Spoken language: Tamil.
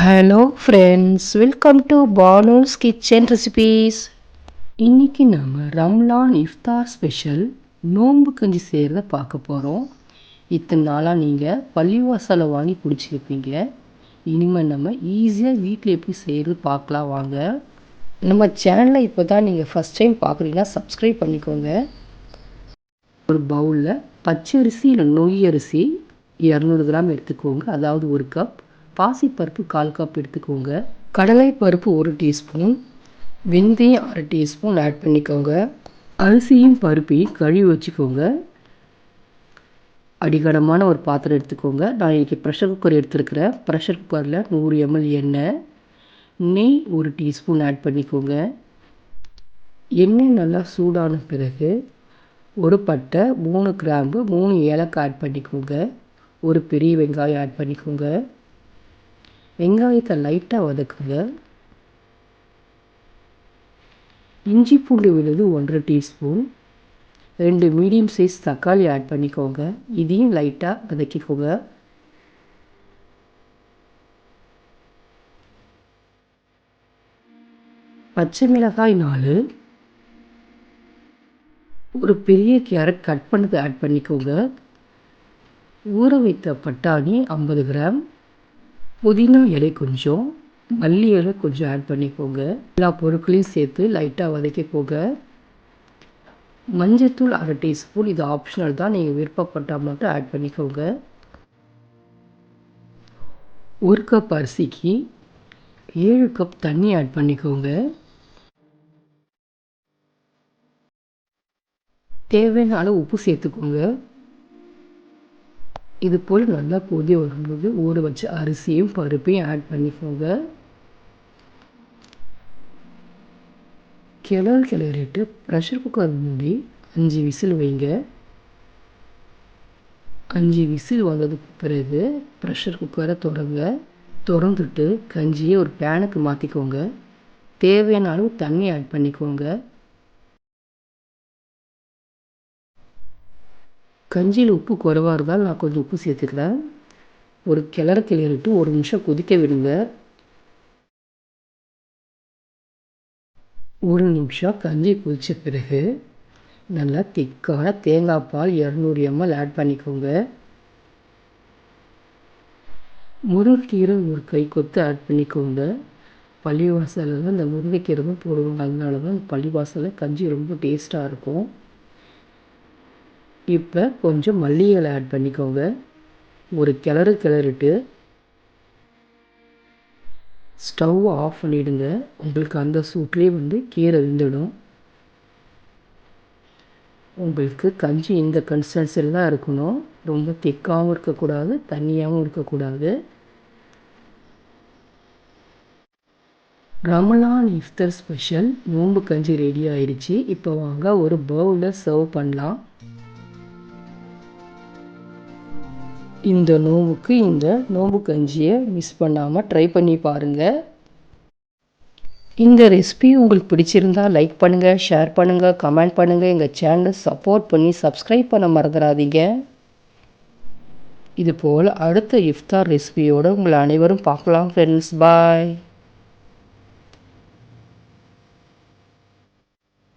Hello friends welcome to Bano's kitchen recipes இன்றைக்கி நம்ம ரம்லான் இஃப்தார் ஸ்பெஷல் நோன்பு கஞ்சி செய்கிறத பார்க்க போகிறோம் இத்தனை நாளாக நீங்கள் பள்ளிவாசலை வாங்கி குடிச்சிருப்பீங்க. இனிமேல் நம்ம ஈஸியாக வீட்டில் எப்படி செய்கிறது பார்க்கலாம் வாங்க. நம்ம சேனலை இப்போ தான் நீங்கள் ஃபஸ்ட் டைம் பார்க்குறீங்கன்னா சப்ஸ்கிரைப் பண்ணிக்கோங்க. ஒரு பவுலில் பச்சரிசி இல்லை நொய் அரிசி இரநூறு கிராம் எடுத்துக்கோங்க. அதாவது ஒரு கப் பாசிப்பருப்பு கால் கப் எடுத்துக்கோங்க. கடலை பருப்பு ஒரு டீஸ்பூன் வெந்தயம் அரை டீஸ்பூன் ஆட் பண்ணிக்கோங்க. அரிசியும் பருப்பையும் கழுவி வச்சுக்கோங்க. அடிகனமான ஒரு பாத்திரம் எடுத்துக்கோங்க. நான் இன்றைக்கி ப்ரெஷர் குக்கர் எடுத்துருக்கிறேன். ப்ரெஷர் குக்கரில் நூறு எம்எல் எண்ணெய் நெய் ஒரு டீஸ்பூன் ஆட் பண்ணிக்கோங்க. எண்ணெய் நல்லா சூடான பிறகு ஒரு பட்டை மூணு கிராம்பு மூணு ஏலக்காய் ஆட் பண்ணிக்கோங்க. ஒரு பெரிய வெங்காயம் ஆட் பண்ணிக்கோங்க. வெங்காயத்தை லைட்டாக வதக்குங்க. இஞ்சி பூண்டு விழுது ஒன்றரை டீஸ்பூன். ரெண்டு மீடியம் சைஸ் தக்காளி ஆட் பண்ணிக்கோங்க. இதையும் லைட்டாக வதக்கிக்கோங்க. பச்சை மிளகாய் நாலு. ஒரு பெரிய கேரட் கட் பண்ணது ஆட் பண்ணிக்கோங்க. ஊற வைத்த பட்டாணி ஐம்பது கிராம். புதினா இலை கொஞ்சம் மல்லி இலை கொஞ்சம் ஆட் பண்ணிக்கோங்க எல்லா பொருட்களையும் சேர்த்து லைட்டாக வதக்கிக்கோங்க மஞ்சத்தூள் அரை டீஸ்பூன் இது ஆப்ஷனல் தான். நீங்கள் விருப்பப்பட்டால் மட்டும் ஆட் பண்ணிக்கோங்க. ஒரு கப் அரிசிக்கு ஏழு கப் தண்ணி ஆட் பண்ணிக்கோங்க. தேவையான அளவு உப்பு சேர்த்துக்கோங்க. இது போல் நல்லா கொதி வரும்போது ஊற வச்சு அரிசியும் பருப்பையும் ஆட் பண்ணிக்கோங்க. கிளறு கிளறிட்டு ப்ரெஷர் குக்கர் மூடி அஞ்சு விசில் வைங்க. அஞ்சு விசில் வந்ததுக்கு பிறகு ப்ரெஷர் குக்கரை தொடங்க திறந்துட்டு கஞ்சியை ஒரு பேனுக்கு மாற்றிக்கோங்க தேவையான அளவு தண்ணி ஆட் பண்ணிக்கோங்க. கஞ்சியில் உப்பு குறைவாக இருந்தால் நான் கொஞ்சம் உப்பு சேர்த்துக்கிறேன். ஒரு கிளற கிளறிட்டு ஒரு நிமிஷம் கொதிக்க விடுங்க. ஒரு நிமிஷம் கஞ்சி கொதித்த பிறகு நல்லா திக்கான தேங்காய் பால் இரநூறு எம்எல் ஆட் பண்ணிக்கோங்க. முருங்கைக்கீரை ஒரு கை கொத்து ஆட் பண்ணிக்கோங்க. பள்ளிவாசலில் இந்த முருங்கைக்கீரை போடுவாங்க. அதனால தான் பள்ளிவாசலில் கஞ்சி ரொம்ப டேஸ்ட்டாக இருக்கும். இப்போ கொஞ்சம் மல்லி இலை ஆட் பண்ணிக்கோங்க. ஒரு கிளறு கிளறிட்டு ஸ்டவ் ஆஃப் பண்ணிவிடுங்க உங்களுக்கு அந்த சூட்லேயே வந்து கீரை விழுந்துடும் உங்களுக்கு கஞ்சி இந்த கன்சிஸ்டன்சியில் தான் இருக்கணும். ரொம்ப திக்காகவும் இருக்கக்கூடாது தண்ணியாகவும் இருக்கக்கூடாது. ரமலான் இஃப்தர் ஸ்பெஷல் நோம்பு கஞ்சி ரெடி ஆயிடுச்சு. இப்போ வாங்க ஒரு பவுலில் சர்வ் பண்ணலாம். இந்த நோம்புக்கு இந்த நோம்பு கஞ்சியை மிஸ் பண்ணாமல் ட்ரை பண்ணி பாருங்கள் இந்த ரெசிபி உங்களுக்கு பிடிச்சிருந்தா லைக் பண்ணுங்கள் ஷேர் பண்ணுங்கள் கமெண்ட் பண்ணுங்கள் எங்கள் சேனலை சப்போர்ட் பண்ணி சப்ஸ்கிரைப் பண்ண மறந்துடாதீங்க. இதுபோல் அடுத்த இஃப்தார் ரெசிபியோடு உங்களை அனைவரும் பார்க்கலாம் ஃப்ரெண்ட்ஸ் பாய்